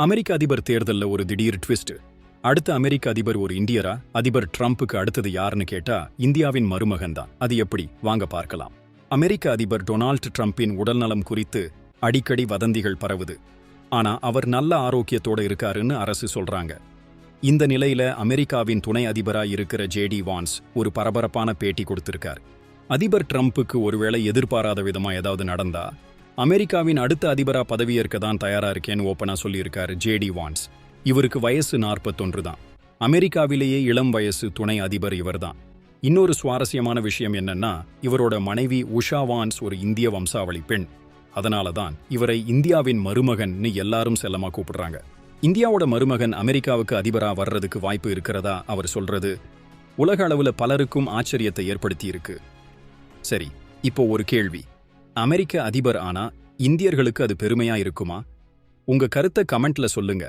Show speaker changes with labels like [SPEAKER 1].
[SPEAKER 1] அமெரிக்க அதிபர் தேர்தல்ல ஒரு திடீர் ட்விஸ்ட். அடுத்த அமெரிக்க அதிபர் ஒரு இந்தியரா? அதிபர் ட்ரம்ப்புக்கு அடுத்தது யாருன்னு கேட்டா இந்தியாவின் மருமகன் தான். அது எப்படி? வாங்க பார்க்கலாம். அமெரிக்க அதிபர் டொனால்ட் ட்ரம்ப்பின் உடல்நலம் குறித்து அடிக்கடி வதந்திகள் பரவுது. ஆனா அவர் நல்ல ஆரோக்கியத்தோட இருக்காருன்னு அரசு சொல்றாங்க. இந்த நிலையில அமெரிக்காவின் துணை அதிபரா இருக்கிற ஜேடி வான்ஸ் ஒரு பரபரப்பான பேட்டி கொடுத்திருக்கார். அதிபர் ட்ரம்ப்புக்கு ஒருவேளை எதிர்பாராத விதமா ஏதாவது நடந்தா அமெரிக்காவின் அடுத்த அதிபரா பதவியேற்க தான் தயாரா இருக்கேன்னு ஓப்பனாக சொல்லியிருக்காரு ஜேடி வான்ஸ் இவருக்கு வயசு நாற்பத்தொன்று தான். அமெரிக்காவிலேயே இளம் வயசு துணை அதிபர் இவர்தான். இன்னொரு சுவாரஸ்யமான விஷயம் என்னன்னா இவரோட மனைவி உஷா வான்ஸ் ஒரு இந்திய வம்சாவளி பெண். அதனால தான் இவரை இந்தியாவின் மருமகன்னு எல்லாரும் செல்லமா கூப்பிடுறாங்க. இந்தியாவோட மருமகன் அமெரிக்காவுக்கு அதிபரா வர்றதுக்கு வாய்ப்பு இருக்கிறதா அவர் சொல்றது உலக அளவுல பலருக்கும் ஆச்சரியத்தை ஏற்படுத்தி இருக்கு சரி இப்போ ஒரு கேள்வி. அமெரிக்க அதிபர் ஆனா இந்தியர்களுக்கு அது பெருமையா இருக்குமா? உங்க கருத்தை கமெண்ட்ல சொல்லுங்க.